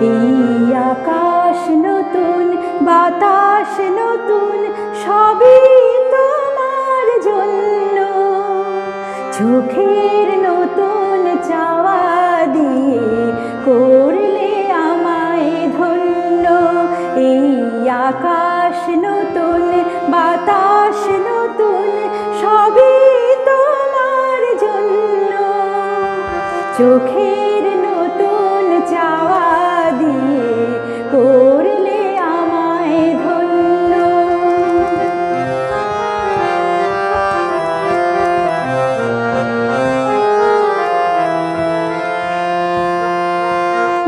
এই আকাশ নতুন, বাতাস নতুন, সবই তোমার জন্য। চোখের নতুন চাওয়া দিয়ে করলে আমায় ধন্য। এই আকাশ নতুন, বাতাস নতুন, সবই তোমার জন্য। চোখের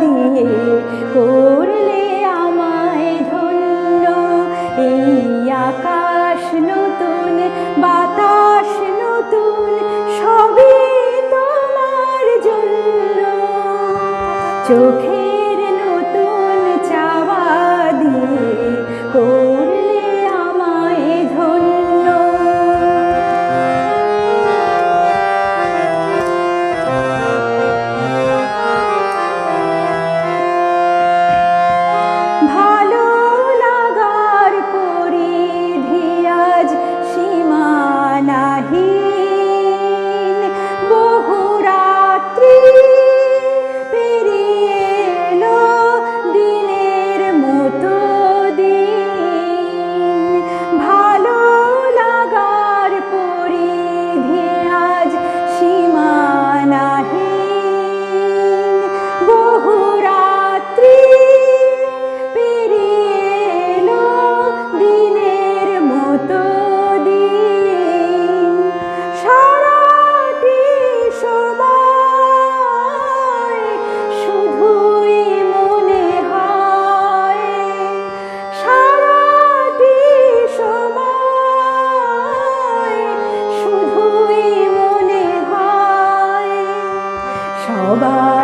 দিয়ে করলে আমায় ধন্য। এই আকাশ নতুন বাতাস নতুন সবই তোমার জন্য। চোখের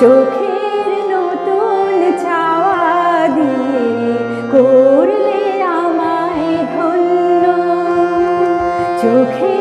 চোখের নতুন চাওয়া দিয়ে করলে আমায় ধন্য। চোখের